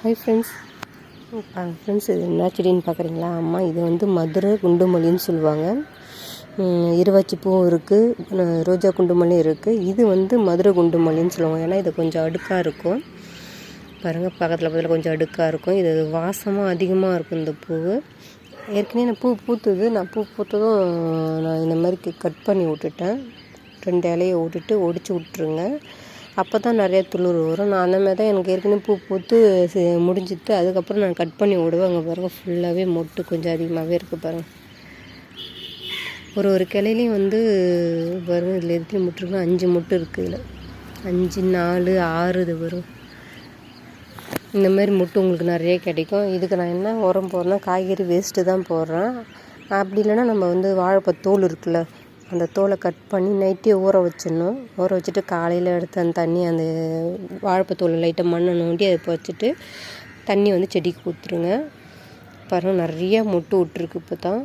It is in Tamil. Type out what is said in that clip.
ஹாய் ஃப்ரெண்ட்ஸ் ஃப்ரெண்ட்ஸ் இது என்ன செடின்னு பார்க்குறீங்களா அம்மா இது வந்து மதுரை குண்டுமல்லின்னு சொல்லுவாங்க. இருவாச்சி பூவும் இருக்குது ரோஜா குண்டுமல்லி இருக்குது இது வந்து மதுரை குண்டுமல்லின்னு சொல்லுவாங்க. ஏன்னா இது கொஞ்சம் அடுக்காக இருக்கும். பாருங்கள் பக்கத்தில் பக்கத்தில் கொஞ்சம் அடுக்காக இருக்கும். இது வாசமாக அதிகமாக இருக்கும் இந்த பூவு. ஏற்கனவே நான் பூ பூத்துது. நான் பூ பூத்ததும் நான் இந்த மாதிரி கட் பண்ணி விட்டுட்டேன். ரெண்டு இலையை விட்டுட்டு ஒடிச்சு விட்ருங்க அப்போ தான் நிறைய துளிர் வரும். நான் அந்த மாதிரி தான் எனக்கு ஏற்கனவே பூ பூத்து முடிஞ்சிட்டு அதுக்கப்புறம் நான் கட் பண்ணி விடுவேன். அங்கே பாருங்கள் ஃபுல்லாகவே மொட்டு கொஞ்சம் அதிகமாகவே இருக்குது பாருங்கள் ஒரு ஒரு கிளையிலையும் வந்து வரும் இதில் எத்தனை முட்டு அஞ்சு முட்டு இருக்குது இதில். அஞ்சு நாலு ஆறு இது வரும். இந்த மாதிரி முட்டு உங்களுக்கு நிறைய கிடைக்கும். இதுக்கு நான் என்ன உரம் போடுறேன்னா காய்கறி வேஸ்ட்டு தான் போடுறேன். அப்படி இல்லைன்னா நம்ம வந்து வாழைப்பழ தோல் இருக்குல்ல அந்த தோலை கட் பண்ணி நைட்டே ஊற வச்சிடணும். ஊற வச்சுட்டு காலையில் எடுத்து அந்த தண்ணி அந்த வாழைப்பழத்தோலை லைட்டாக மண்ணை நோண்டி அதை வச்சுட்டு தண்ணி வந்து செடிக்கு ஊற்றுருங்க பாருங்கள் நிறைய மொட்டு விட்ருக்கு இப்போ தான்